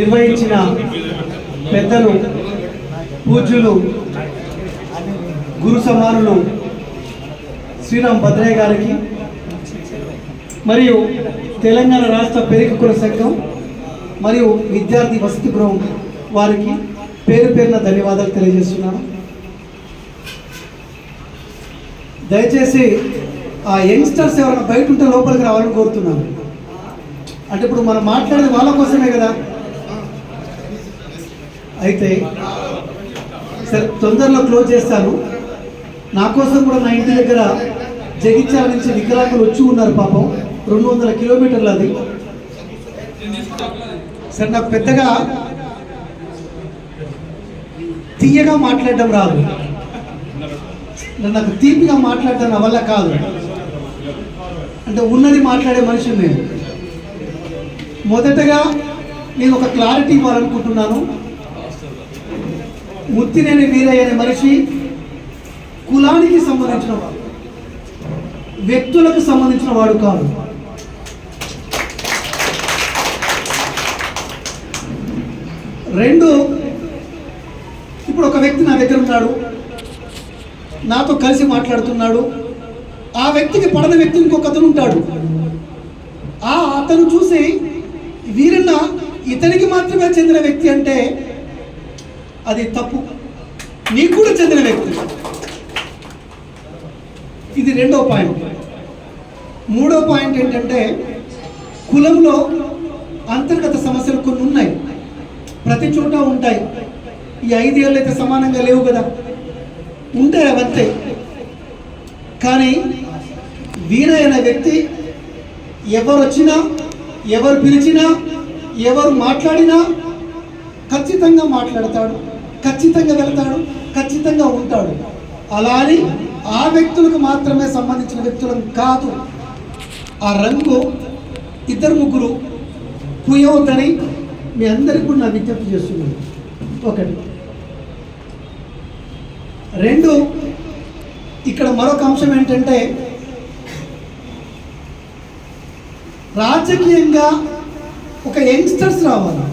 నిర్వహించిన పెద్దలు పూజ్యులు గురు సమానులు శ్రీరామ్ భద్రయ్య గారికి మరియు తెలంగాణ రాష్ట్ర పెరుగుకుల సంఘం మరియు విద్యార్థి వసతి గృహం వారికి పేరు పేరున ధన్యవాదాలు తెలియజేస్తున్నాను. దయచేసి ఆ యంగ్స్టర్స్ ఎవరైనా బయట ఉంటే లోపలికి రావాలని కోరుతున్నాను. అంటే ఇప్పుడు మనం మాట్లాడేది వాళ్ళ కోసమే కదా. అయితే సరే తొందరలో క్లోజ్ చేస్తాను. నా కోసం కూడా నా ఇంటి దగ్గర జగిత్యాల నుంచి వికలాంగులు వచ్చి ఉన్నారు పాపం. రెండు వందల కిలోమీటర్లు అది. సరే నాకు పెద్దగా తీయగా మాట్లాడడం రాదు. నాకు తీపిగా మాట్లాడడం నా వల్ల కాదు. అంటే ఉన్నది మాట్లాడే మనిషిని నేను. మొదటగా నేను ఒక క్లారిటీ ఇవ్వాలనుకుంటున్నాను. ముత్తినేని వీరయ్య అనే మనిషి కులానికి సంబంధించిన వాడు. వ్యక్తులకు సంబంధించిన వాడు కాదు. రెండు ఇప్పుడు ఒక వ్యక్తి నా దగ్గర ఉన్నాడు. నాతో కలిసి మాట్లాడుతున్నాడు. ఆ వ్యక్తికి పడని వ్యక్తి ఇంకొక అతను ఉంటాడు. ఆ అతను చూసి వీరన్న ఇతనికి మాత్రమే చెందిన వ్యక్తి అంటే అది తప్పు. నీకు కూడా చెందిన వ్యక్తి. ఇది రెండో పాయింట్. మూడో పాయింట్ ఏంటంటే కులంలో అంతర్గత సమస్యలు కొన్ని ఉన్నాయి. ప్రతి చోట ఉంటాయి. ఈ ఐదేళ్ళు అయితే సమానంగా లేవు కదా. ఉంటాయి అవంతే కానీ వీర అయిన వ్యక్తి ఎవరు వచ్చినా ఎవరు పిలిచినా ఎవరు మాట్లాడినా ఖచ్చితంగా మాట్లాడతాడు. ఖచ్చితంగా వెళ్తాడు ఖచ్చితంగా ఉంటాడు. అలా అని ఆ వ్యక్తులకు మాత్రమే సంబంధించిన వ్యక్తులను కాదు. ఆ రంగు ఇద్దరు ముగ్గురు పుయ్యవద్దని మీ అందరికీ కూడా నా విజ్ఞప్తి చేస్తున్నాను. ఒకటి. రెండు ఇక్కడ మరొక అంశం ఏంటంటే రాజకీయంగా ఒక యంగ్స్టర్స్ రావాలి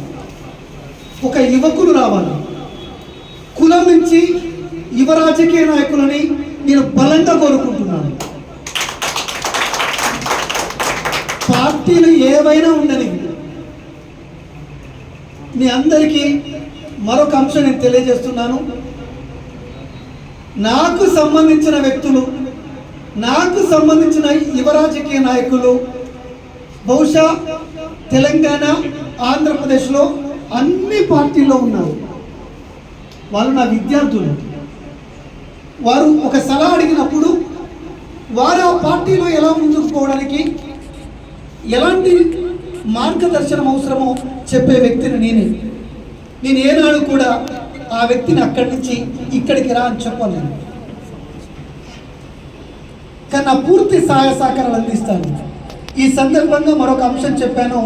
ఒక యువకులు రావాలి. కులం నుంచి యువ రాజకీయ నాయకులని నేను బలంగా కోరుకుంటున్నాను. పార్టీలు ఏవైనా ఉండని మీ అందరికీ మరొక అంశం నేను తెలియజేస్తున్నాను. నాకు సంబంధించిన వ్యక్తులు నాకు సంబంధించిన యువ రాజకీయ నాయకులు బహుశా తెలంగాణ ఆంధ్రప్రదేశ్లో అన్ని పార్టీల్లో ఉన్నారు. వాళ్ళు నా విద్యార్థులు. వారు ఒక సలహా అడిగినప్పుడు వారు ఆ పార్టీలో ఎలా ముందుకు పోవడానికి ఎలాంటి మార్గదర్శనం అవసరమో చెప్పే వ్యక్తిని నేనే. నేను ఏనాడు కూడా ఆ వ్యక్తిని అక్కడి నుంచి ఇక్కడికి రా అని చెప్పలేను కానీ నా పూర్తి సహాయ సహకారాలు అందిస్తాను. ఈ సందర్భంగా మరొక అంశం చెప్పాను.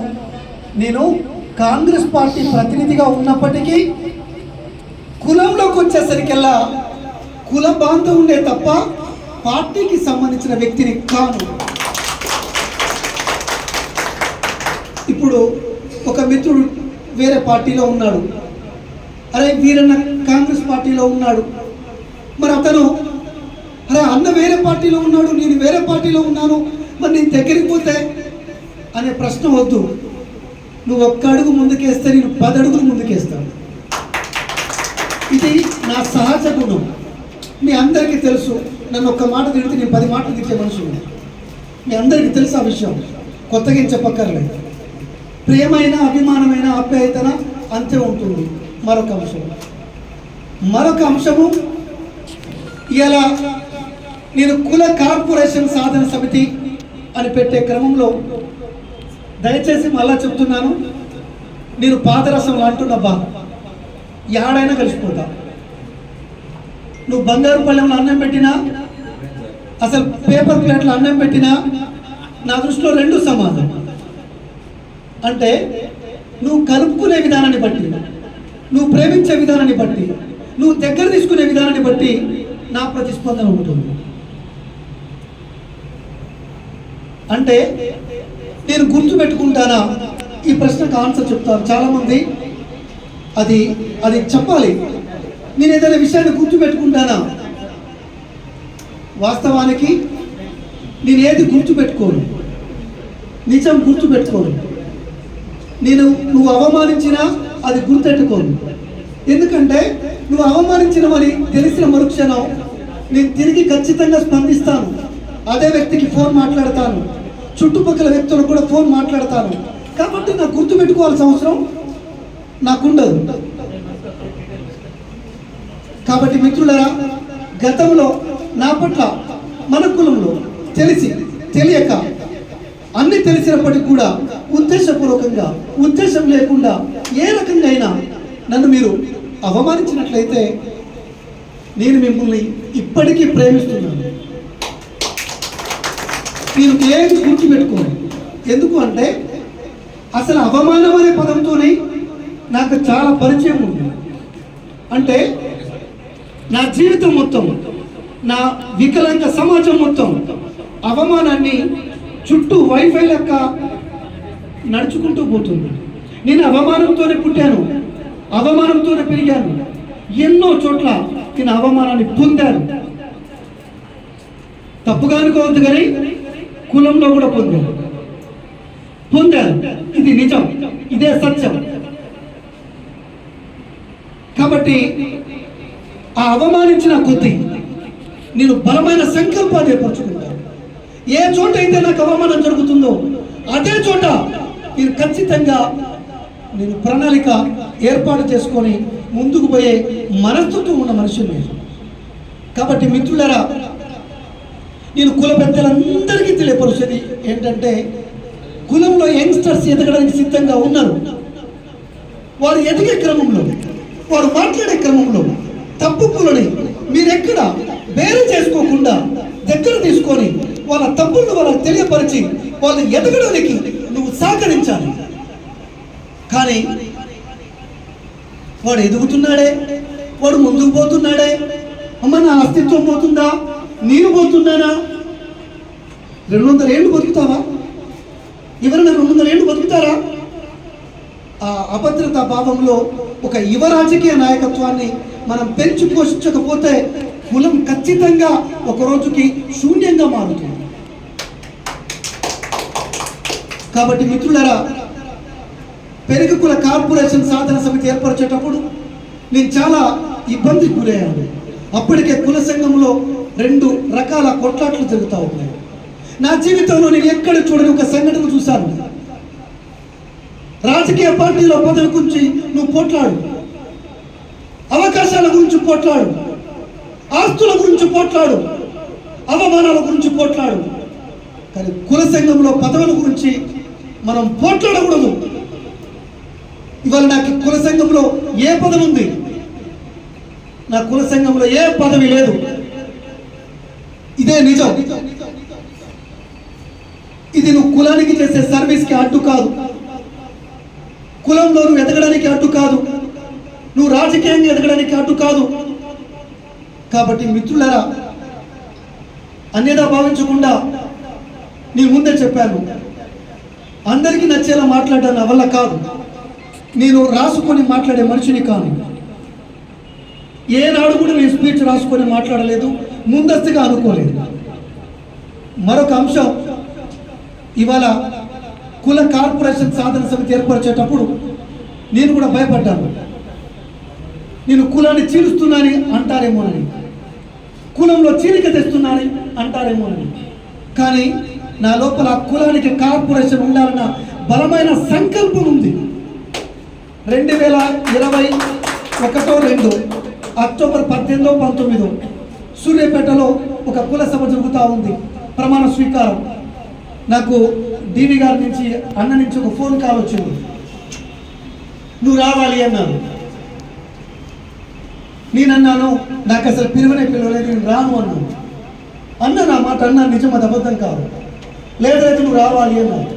నేను కాంగ్రెస్ పార్టీ ప్రతినిధిగా ఉన్నప్పటికీ కులంలోకి వచ్చేసరికల్లా కుల బాంధవం ఉండే తప్ప పార్టీకి సంబంధించిన వ్యక్తిని కాను. ఇప్పుడు ఒక మిత్రుడు వేరే పార్టీలో ఉన్నాడు. అరే వీరన్న కాంగ్రెస్ పార్టీలో ఉన్నాడు. మరి అతను అరే అన్న వేరే పార్టీలో ఉన్నాడు నేను వేరే పార్టీలో ఉన్నాను మరి నేను దగ్గరికి పోతే అనే ప్రశ్న వద్దు. నువ్వు ఒక్క అడుగు ముందుకేస్తే నేను పది అడుగులు ముందుకేస్తాను. ఇది నా సహజ గుణం. మీ అందరికీ తెలుసు నన్ను ఒక్క మాట తిడితే నేను పది మాటలు తిట్టే మనుషులు మీ అందరికీ తెలుసు ఆ విషయం. కొత్తగా ఏం చెప్పక్కర్లేదు. ప్రేమైన అభిమానమైన ఆప్యాయతన? అంతే ఉంటుంది. మరొక అంశం. మరొక అంశము ఇలా నేను కుల కార్పొరేషన్ సాధన సమితి అని పెట్టే క్రమంలో దయచేసి మళ్ళా చెప్తున్నాను. నేను పాదరసం అంటున్నబ్బా యాడైనా కలిసిపోతా నువ్వు బంగారు పళ్ళెంలో అన్నం పెట్టినా అసలు పేపర్ ప్లేట్లో అన్నం పెట్టినా నా దృష్టిలో రెండు సమానం అంటే నువ్వు కలుపుకునే విధానాన్ని బట్టి నువ్వు ప్రేమించే విధానాన్ని బట్టి నువ్వు దగ్గర తీసుకునే విధానాన్ని బట్టి నా ప్రతిస్పందన ఉంటుంది. అంటే నేను గుర్తు పెట్టుకుంటానా? ఈ ప్రశ్నకు ఆన్సర్ చెప్తాను. చాలామంది అది అది చెప్పాలి. నేను ఏదైనా విషయాన్ని గుర్తుపెట్టుకుంటానా? వాస్తవానికి నేను ఏది గుర్తుపెట్టుకోను? నిజం గుర్తుపెట్టుకోను. నేను నువ్వు అవమానించినా అది గుర్తెట్టుకోను. ఎందుకంటే నువ్వు అవమానించినవని తెలిసిన మరుక్షణం నేను తిరిగి ఖచ్చితంగా స్పందిస్తాను. అదే వ్యక్తికి ఫోన్ మాట్లాడతాను. చుట్టుపక్కల వ్యక్తులకు కూడా ఫోన్ మాట్లాడతాను. కాబట్టి నాకు గుర్తుపెట్టుకోవాల్సిన అవసరం నాకుండదు. కాబట్టి మిత్రులరా గతంలో నా పట్ల మన కులంలో తెలిసి తెలియక అన్ని తెలిసినప్పటికీ కూడా ఉద్దేశపూర్వకంగా ఉద్దేశం లేకుండా ఏ రకంగా అయినా నన్ను మీరు అవమానించినట్లయితే నేను మిమ్మల్ని ఇప్పటికీ ప్రేమిస్తున్నాను. మీరు ఏం గుర్తుపెట్టుకోండి ఎందుకు అంటే అసలు అవమానం అనే పదంతోనే నాకు చాలా పరిచయం ఉంది. అంటే నా జీవితం మొత్తం నా వికలాంగ సమాజం మొత్తం అవమానాన్ని చుట్టూ వైఫై లెక్క నడుచుకుంటూ పోతుంది. నేను అవమానంతోనే పుట్టాను అవమానంతోనే పెరిగాను. ఎన్నో చోట్ల నేను అవమానాన్ని పొందాను. తప్పుగా అనుకోవద్దు కానీ కులంలో కూడా పొందాను. పొందాను. ఇది నిజం. ఇదే సత్యం. కాబట్టి ఆ అవమానించిన కొద్ది నేను బలమైన సంకల్పాన్ని ఏర్పరచుకుంటాను. ఏ చోట అయితే నాకు అవమానం జరుగుతుందో అదే చోట నేను ఖచ్చితంగా నేను ప్రణాళిక ఏర్పాటు చేసుకొని ముందుకు పోయే మనస్తత్వం ఉన్న మనుషుల్ని కాబట్టి మిత్రులరా నేను కుల పెద్దలందరికీ తెలియపరుచేది ఏంటంటే కులంలో యంగ్స్టర్స్ ఎదగడానికి సిద్ధంగా ఉన్నారు. వారు ఎదిగే క్రమంలో వారు మాట్లాడే క్రమంలో తప్పు కులని మీరెక్కడ వేరు చేసుకోకుండా దగ్గర తీసుకొని వాళ్ళ తప్పులను వాళ్ళకి తెలియపరిచి వాళ్ళు ఎదగడానికి నువ్వు సహకరించాలి. కానీ వాడు ఎదుగుతున్నాడే వాడు ముందుకు పోతున్నాడే. అమ్మ నా అస్తిత్వం పోతుందా? నేను పోతున్నానా? రెండు వందల ఏళ్ళు బతుకుతావా? ఎవరైనా రెండు వందల ఏళ్ళు బతుకుతారా? ఆ అభద్రతా భావంలో ఒక యువ రాజకీయ నాయకత్వాన్ని మనం పెంచి పోషించకపోతే కులం ఖచ్చితంగా ఒక రోజుకి శూన్యంగా మారుతుంది. కాబట్టి మిత్రులరా పెరుగు కుల కార్పొరేషన్ సాధన సమితి ఏర్పరిచేటప్పుడు నేను చాలా ఇబ్బందికి గురయ్యాను. అప్పటికే కుల సంఘంలో రెండు రకాల కొట్లాట్లు జరుగుతూ ఉన్నాయి. నా జీవితంలో నేను ఎక్కడ చూడని ఒక సంఘటన చూశాను. రాజకీయ పార్టీలో పదవి గురించి నువ్వు పోట్లాడు. అవకాశాల గురించి పోట్లాడు. ఆస్తుల గురించి పోట్లాడు. అవమానాల గురించి పోట్లాడు. కానీ కుల సంఘంలో పదవుల గురించి మనం పోట్లాడకూడదు. ఇవాళ నాకు కుల సంఘంలో ఏ పదవి ఉంది? నా కుల సంఘంలో ఏ పదవి లేదు? ఇదే నిజం. ఇది నువ్వు కులానికి చేసే సర్వీస్కి అడ్డు కాదు. కులంలో నువ్వు ఎదగడానికి అడ్డు కాదు. నువ్వు రాజకీయంగా ఎదగడానికి అడ్డు కాదు. కాబట్టి మిత్రులరా అన్యదా భావించకుండా నీ ముందే చెప్పాను. అందరికీ నచ్చేలా మాట్లాడడం నా వల్ల కాదు. నేను రాసుకొని మాట్లాడే మనిషిని కాను. ఏనాడు కూడా నేను స్పీచ్ రాసుకొని మాట్లాడలేదు ముందస్తుగా అనుకోలేదు. మరొక అంశం ఇవాళ కుల కార్పొరేషన్ సాధన సమితి ఏర్పరిచేటప్పుడు నేను కూడా భయపడ్డాను. నేను కులాన్ని చీలుస్తున్నానని అంటారేమోనని. కులంలో చీలిక తెస్తున్నానని అంటారేమోనని. కానీ నా లోపల ఆ కులానికి కార్పొరేషన్ ఉండాలన్న బలమైన సంకల్పం ఉంది. రెండు వేల ఇరవై ఒకటో రెండు అక్టోబర్ పద్దెనిమిదో పంతొమ్మిదో సూర్యాపేటలో ఒక కుల సభ జరుగుతూ ఉంది. ప్రమాణ స్వీకారం. నాకు డీవీ గారి నుంచి అన్న నుంచి ఒక ఫోన్ కాల్ వచ్చింది. నువ్వు రావాలి అన్నారు నేనన్నాను నాకు అసలు పిలువనే పిలవలేదు నేను రాను అన్నాను. అన్న నా మాట అన్నా నిజం అది అబద్ధం కాదు. లేదైతే నువ్వు రావాలి అన్నాను.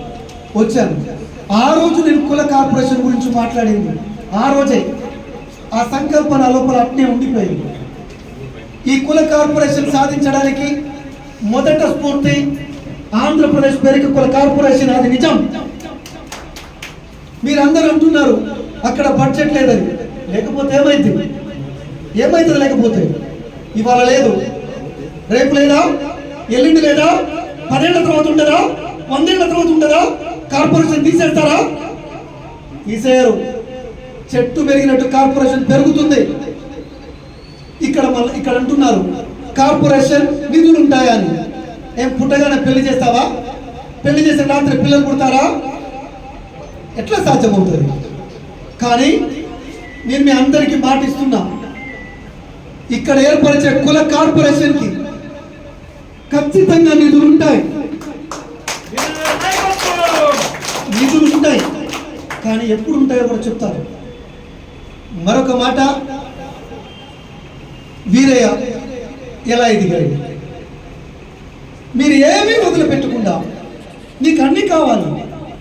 వచ్చాను. ఆ రోజు నేను కుల కార్పొరేషన్ గురించి మాట్లాడింది. ఆ రోజే ఆ సంకల్పన లోపల అట్నే ఉండిపోయింది. ఈ కుల కార్పొరేషన్ సాధించడానికి మొదట స్ఫూర్తి ఆంధ్రప్రదేశ్ పేరుకి కుల కార్పొరేషన్ అది నిజం. మీరందరూ అంటున్నారు అక్కడ బడ్జెట్ లేదని. లేకపోతే ఏమైంది? ఏమైతుంది లేకపోతే? ఇవాళ లేదు. రేపు లేదా? ఎల్లుండి లేదా? పదేళ్ళ తర్వాత ఉండదా వందేళ్ళ తర్వాత ఉండదా కార్పొరేషన్ తీసేస్తారా? తీసేయరు. చెట్టు పెరిగినట్టు కార్పొరేషన్ పెరుగుతుంది. ఇక్కడ మళ్ళీ ఇక్కడ అంటున్నారు కార్పొరేషన్ నిధులు ఉంటాయని ఏం పుట్టగానే పెళ్ళి చేస్తావా? పెళ్ళి చేసిన రాత్రి పిల్లలు పుడతారా? ఎట్లా సాధ్యమవుతుంది? కానీ నేను మీ అందరికీ మాట ఇస్తున్నా. ఇక్కడ ఏర్పరిచే కుల కార్పొరేషన్కి ఖచ్చితంగా నిధులు ఉంటాయి. నిధులు ఉంటాయి. కానీ ఎప్పుడు ఉంటాయో కూడా చెప్తారు మరొక మాట వీరయ్య ఎలా ఎదిగాడు మీరు ఏమీ వదిలిపెట్టకుండా నీకు అన్నీ కావాలి.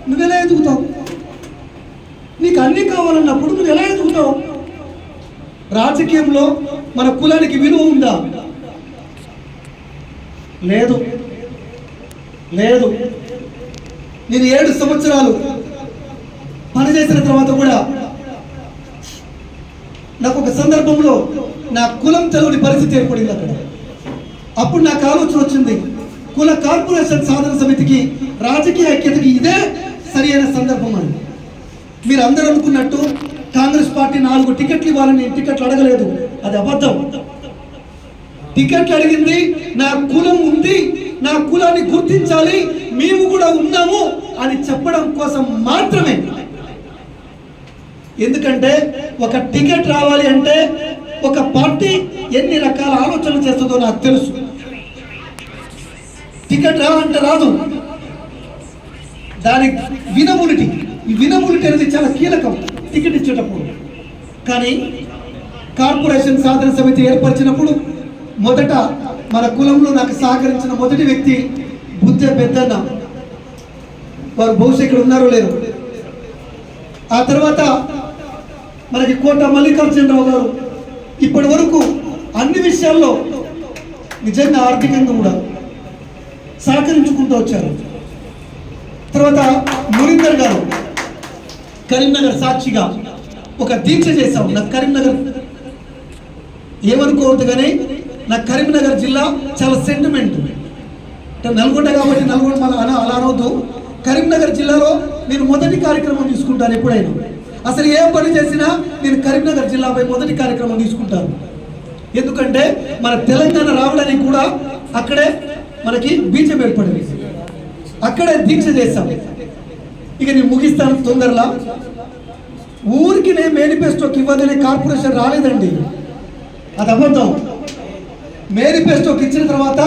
నువ్వు ఎలా ఎదుగుతావు? నీకు అన్నీ కావాలన్నప్పుడు నువ్వు ఎలా ఎదుగుతావు? రాజకీయంలో మన కులానికి విలువ ఉందా? లేదు. లేదు. నేను ఏడు సంవత్సరాలు పనిచేసిన తర్వాత కూడా నాకు ఒక సందర్భంలో నా కులం తెలియని పరిస్థితి ఏర్పడింది అక్కడ. అప్పుడు నాకు ఆలోచన వచ్చింది. కుల కార్పొరేషన్ సాధన సమితికి రాజకీయ ఐక్యతకి ఇదే సరి అయిన సందర్భం అని. మీరు అందరూ అనుకున్నట్టు కాంగ్రెస్ పార్టీ నాలుగు టికెట్లు ఇవ్వాలని నేను టికెట్లు అడగలేదు. అది అబద్ధం. టికెట్లు అడిగింది నా కులం ఉంది నా కులాన్ని గుర్తించాలి మేము కూడా ఉన్నాము అని చెప్పడం కోసం మాత్రమే. ఎందుకంటే ఒక టికెట్ రావాలి అంటే ఒక పార్టీ ఎన్ని రకాల ఆలోచనలు చేస్తుందో నాకు తెలుసు. టికెట్ రావాలంటే రాదు. దాని వినములిటీ ఈ వినములిటీ అనేది చాలా కీలకం టికెట్ ఇచ్చేటప్పుడు. కానీ కార్పొరేషన్ సాధన సమితి ఏర్పరిచినప్పుడు మొదట మన కులంలో నాకు సహకరించిన మొదటి వ్యక్తి బుద్ధ పెద్దన్న. వారు బహుశా ఇక్కడ ఉన్నారో లేరు. ఆ తర్వాత మనకి కోట మల్లికార్జునరావు గారు ఇప్పటి వరకు అన్ని విషయాల్లో నిజంగా ఆర్థికంగా కూడా సహకరించుకుంటూ వచ్చారు. తర్వాత మురీందర్ గారు కరీంనగర్ సాక్షిగా ఒక దీక్ష చేశాం. నాకు కరీంనగర్ ఏమనుకోవద్దు కానీ నాకు కరీంనగర్ జిల్లా చాలా సెంటిమెంట్ అంటే నల్గొండ కాబట్టి నల్గొండ మన అలా అలా అనవద్దు కరీంనగర్ జిల్లాలో నేను మొదటి కార్యక్రమం తీసుకుంటాను ఎప్పుడైనా. అసలు ఏ పని చేసినా నేను కరీంనగర్ జిల్లాపై మొదటి కార్యక్రమం తీసుకుంటాను. ఎందుకంటే మన తెలంగాణ రావడానికి కూడా అక్కడే మనకి బీజం ఏర్పడింది అక్కడే దీక్ష చేస్తాం. ఇక నేను ముగిస్తాను తొందరలా. ఊరికి నేను మేనిఫెస్టోకి ఇవ్వదనే కార్పొరేషన్ రాలేదండి. అది అబద్ధం. మేనిఫెస్టోకి ఇచ్చిన తర్వాత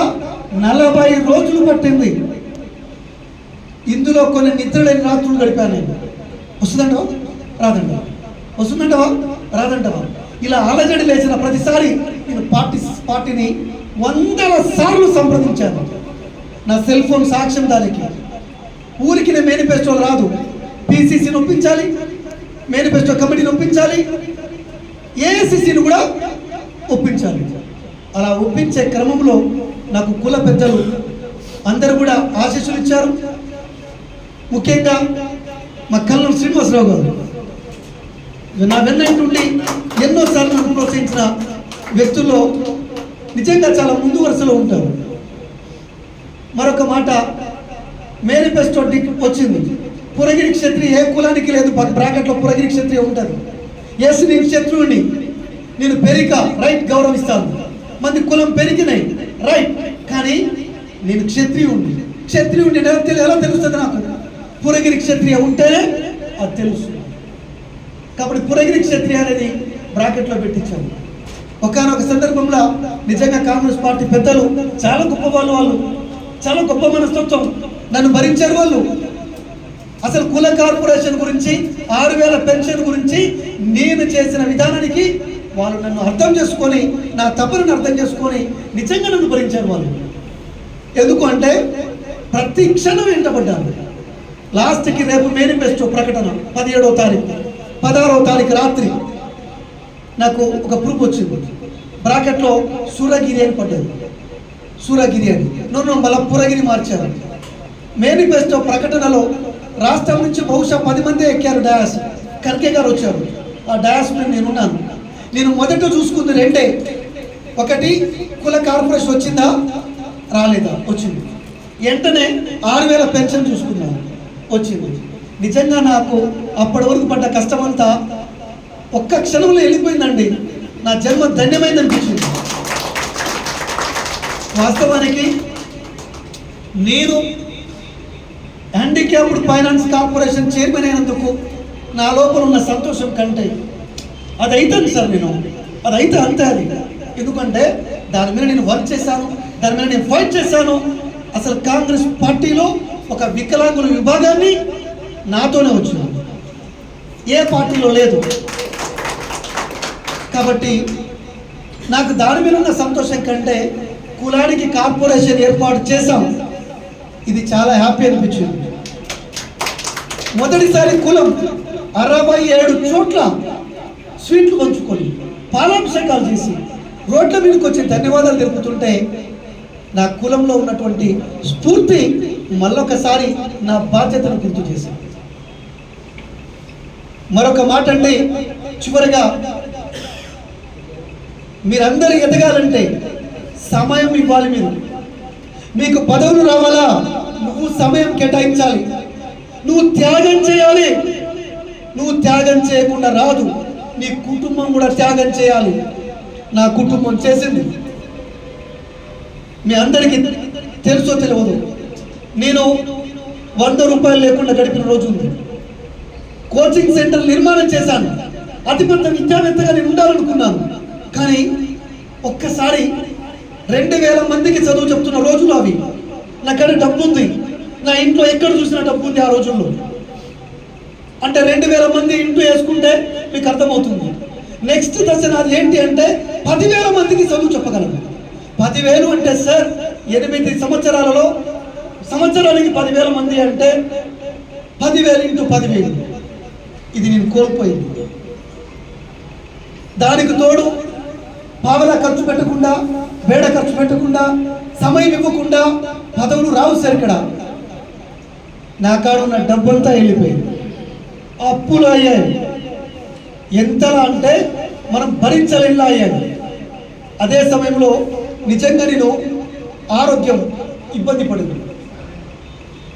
నలభై రోజులు పట్టింది. ఇందులో కొన్ని నిద్రలేని రాత్రులు గడిపాను. నేను వస్తుందంటవా? రాదంటవా? వస్తుందంటవా? రాదంటవా? ఇలా అలజడి లేచిన ప్రతిసారి నేను పార్టీ పార్టీని వందల సార్లు సంప్రదించాను నా సెల్ ఫోన్ సాక్ష్యం దానికి. ఊరికి నేను మేనిఫెస్టో రాదు. పీసీసీని ఒప్పించాలి మేనిఫెస్టో కమిటీని ఒప్పించాలి ఏఐసిసిని కూడా ఒప్పించాలి. అలా ఒప్పించే క్రమంలో నాకు కుల పెద్దలు అందరూ కూడా ఆశీస్సులు ఇచ్చారు. ముఖ్యంగా మా కల్లం శ్రీనివాసరావు గారు. నా వెన్నంటుండి ఎన్నోసార్లు నన్ను ప్రోత్సహించిన వ్యక్తుల్లో నిజంగా చాలా ముందు వరుసలో ఉంటారు. మరొక మాట మేనిఫెస్టో వచ్చింది. పురగిరి క్షత్రియ ఏ కులానికి లేదు బ్రాకెట్లో పురగిరి క్షత్రియ ఉంటుంది ఎస్ నేను శత్రువుని నేను పెరిక రైట్ గౌరవిస్తాను. మంది కులం పెరిగినాయి రైట్ కానీ నేను క్షత్రియుణ్ణి. క్షత్రియుణ్ణి ఎలా తెలు- ఎలా తెలుస్తుంది నాకు? పురగిరి క్షత్రియ ఉంటేనే అది తెలుసు కాబట్టి పురగిరి క్షత్రియ అనేది బ్రాకెట్లో పెట్టించాను ఒకనొక సందర్భంలో నిజంగా కాంగ్రెస్ పార్టీ పెద్దలు చాలా గొప్ప వాళ్ళు వాళ్ళు చాలా గొప్ప మనస్తత్వం నన్ను భరించారు వాళ్ళు. అసలు కుల కార్పొరేషన్ గురించి ఆరు వేల పెన్షన్ గురించి నేను చేసిన విధానానికి వాళ్ళు నన్ను అర్థం చేసుకొని నా తప్పులను అర్థం చేసుకొని నిజంగా నన్ను భరించారు వాళ్ళు. ఎందుకు అంటే ప్రతి క్షణం వెంటబడ్డాను లాస్ట్కి రేపు మేనిఫెస్టో ప్రకటన పదిహేడవ తారీఖు పదహారవ తారీఖు రాత్రి. నాకు ఒక ప్రూఫ్ వచ్చింది. బ్రాకెట్లో సూరగిరి అని పడ్డది. సూరగిరి అని. నన్ను మళ్ళీ పురగిరి మార్చారు. మేనిఫెస్టో ప్రకటనలో రాష్ట్రం నుంచి బహుశా పది మంది ఎక్కారు డయాస్ కర్కే గారు వచ్చారు. ఆ డయాస్ మీద నేనున్నాను. నేను మొదట చూసుకుంది రెండే. ఒకటి కుల కార్పొరేషన్ వచ్చిందా? రాలేదా? వచ్చింది. వెంటనే ఆరు వేల పెన్షన్ చూసుకున్నాను. వచ్చింది. నిజంగా నాకు అప్పటి వరకు పడ్డ కష్టమంతా ఒక్క క్షణంలో వెళ్ళిపోయిందండి. నా జన్మ ధన్యమైంది అనిపించింది వాస్తవానికి నేను హ్యాండిక్యాప్డ్ ఫైనాన్స్ కార్పొరేషన్ చైర్మన్ అయినందుకు నా లోపల ఉన్న సంతోషం కంటే అది అవుతుంది సార్ నేను. అది అయితే అంతే అది. ఎందుకంటే దాని మీద నేను వర్క్ చేశాను దాని మీద నేను ఫైట్ చేశాను. అసలు కాంగ్రెస్ పార్టీలో ఒక వికలాంగుల విభాగాన్ని నాతోనే వచ్చింది ఏ పార్టీలో లేదు. కాబట్టి నాకు దాని మీద ఉన్న సంతోషం కంటే కులానికి కార్పొరేషన్ ఏర్పాటు చేశాం. ఇది చాలా హ్యాపీ అనిపించింది. మొదటిసారి కులం అరవై ఏడు చోట్ల స్వీట్లు పంచుకొని పాలాభిషేకాలు చేసి రోడ్ల మీదకి వచ్చి ధన్యవాదాలు తెలుపుతుంటే నా కులంలో ఉన్నటువంటి స్ఫూర్తి మళ్ళొకసారి నా బాధ్యతను గుర్తు చేసింది. మరొక మాట అండి చివరిగా మీరందరూ ఎదగాలంటే సమయం ఇవ్వాలి మీరు. మీకు పదవులు రావాలా? నువ్వు సమయం కేటాయించాలి. నువ్వు త్యాగం చేయాలి. నువ్వు త్యాగం చేయకుండా రాదు. నీ కుటుంబం కూడా త్యాగం చేయాలి. నా కుటుంబం చేసింది. మీ అందరికీ తెలుసో తెలియదు. నేను వంద రూపాయలు లేకుండా గడిపిన రోజు ఉంది. కోచింగ్ సెంటర్ నిర్మాణం చేశాను. అతిపెద్ద విద్యావేత్తగా నేను ఉండాలనుకున్నాను. కానీ ఒక్కసారి రెండు వేల మందికి చదువు చెప్తున్న రోజులు అవి. నా కాడ డబ్బు ఉంది నా ఇంట్లో ఎక్కడ చూసినా డబ్బు ఉంది ఆ రోజుల్లో. అంటే రెండు వేల మంది ఇంటూ వేసుకుంటే మీకు అర్థమవుతుంది. నెక్స్ట్ దశ నాది ఏంటి అంటే పదివేల మందికి చదువు చెప్పగలను. పదివేలు అంటే సార్ ఎనిమిది సంవత్సరాలలో సంవత్సరానికి పదివేల మంది అంటే పదివేలు ఇంటూ పదివేలు. ఇది నేను కోల్పోయింది. దానికి తోడు భావన ఖర్చు పెట్టకుండా వేడ ఖర్చు పెట్టకుండా సమయం ఇవ్వకుండా పదవులు రావు సార్ ఇక్కడ. నా కాడున్న డబ్బంతా వెళ్ళిపోయింది. అప్పులు అయ్యాయి. ఎంతలా అంటే మనం భరించలేలా అయ్యాను అదే సమయంలో నిజంగా నేను ఆరోగ్యం ఇబ్బంది పడింది.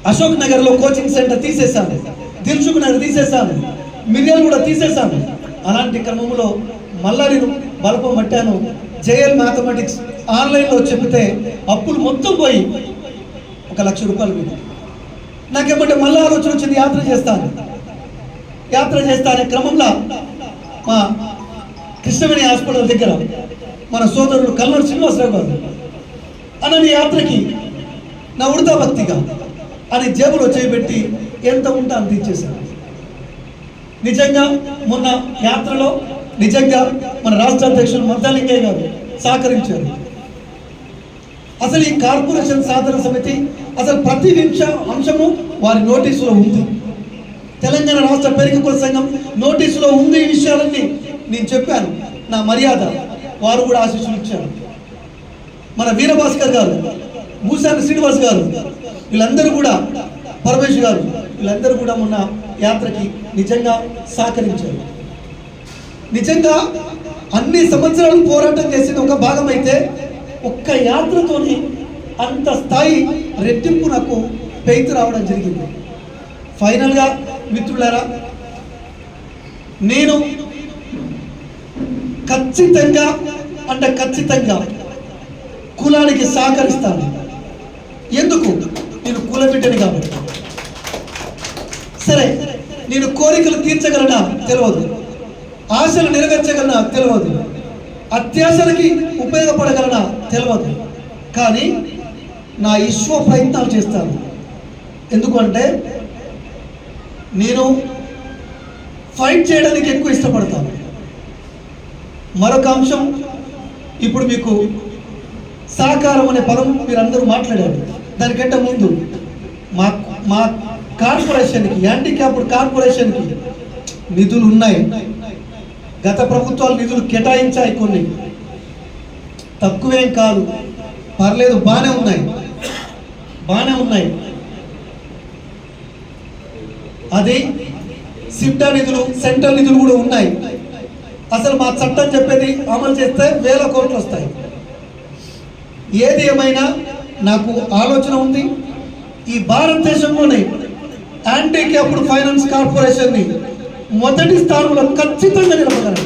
అశోక్ నగర్లో కోచింగ్ సెంటర్ తీసేశాను. దిల్సుఖ్ నగర్ తీసేశాను. మిర్యాలు కూడా తీసేశాను. అలాంటి క్రమంలో మళ్ళా నేను బలపం పట్టాను జేఎల్ మ్యాథమెటిక్స్ ఆన్లైన్లో చెబితే అప్పులు మొత్తం పోయి ఒక లక్ష రూపాయలు మీద నాకేమంటే మళ్ళీ ఆలోచన వచ్చింది యాత్ర చేస్తాను. యాత్ర చేస్తానే క్రమంలో మా కృష్ణవేణి హాస్పిటల్ దగ్గర మన సోదరుడు కల్వర్ శ్రీనివాసరావు గారు అన్న యాత్రకి నా ఉడతా భక్తిగా అని జేబులో చేయబెట్టి ఎంత ఉంటా అంత ఇచ్చేశాను నిజంగా మొన్న యాత్రలో నిజంగా మన రాష్ట్ర అధ్యక్షులు మద్దాలింగయ్య గారు సహకరించారు. అసలు ఈ కార్పొరేషన్ సాధన సమితి అసలు ప్రతి నిమిష అంశము వారి నోటీసులో ఉంది. తెలంగాణ రాష్ట్ర పేరికకుల సంఘం నోటీసులో ఉంది ఈ విషయాలన్నీ నేను చెప్పాను. నా మర్యాద వారు కూడా ఆశీస్సులు ఇచ్చారు. మన వీరభాస్కర్ గారు భూసాని శ్రీనివాస్ గారు వీళ్ళందరూ కూడా పరమేశ్వర్ గారు వీళ్ళందరూ కూడా మొన్న యాత్రకి నిజంగా సహకరించారు. నిజంగా అన్ని సంవత్సరాలు పోరాటం చేసిన ఒక భాగం అయితే ఒక్క యాత్రతోని అంత స్థాయి రెట్టింపు నాకు పెయితు రావడం జరిగింది. ఫైనల్గా మిత్రులారా నేను ఖచ్చితంగా అంటే ఖచ్చితంగా కులానికి సహకరిస్తాను. ఎందుకు? నేను కుల బిడ్డని కాబట్టి. సరే నేను కోరికలు తీర్చగలనా? తెలియదు. ఆశలు నెరవేర్చగలన? తెలియదు అత్యాశలకి ఉపయోగపడగలన? తెలియదు కానీ నా ఈశ్వ ప్రయత్నాలు చేస్తాను. ఎందుకంటే నేను ఫైట్ చేయడానికి ఎక్కువ ఇష్టపడతాను. మరొక అంశం ఇప్పుడు మీకు సహకారం అనే పదం మీరందరూ మాట్లాడారు. దానికంటే ముందు మా మా కార్పొరేషన్కి హ్యాండిక్యాప్డ్ కార్పొరేషన్కి నిధులు ఉన్నాయి. గత ప్రభుత్వాలు నిధులు కేటాయించాయి కొన్ని. తక్కువేం కాదు. పర్లేదు బాగానే ఉన్నాయి. బాగానే ఉన్నాయి. అది సిప్టా నిధులు సెంట్రల్ నిధులు కూడా ఉన్నాయి. అసలు మా చట్టం చెప్పేది అమలు చేస్తే వేల కోట్లు వస్తాయి. ఏది ఏమైనా నాకు ఆలోచన ఉంది. ఈ భారతదేశంలోనే యాంటీ అప్పుడు ఫైనాన్స్ కార్పొరేషన్ని మొదటి స్థానంలో ఖచ్చితంగా నిలబడాలి.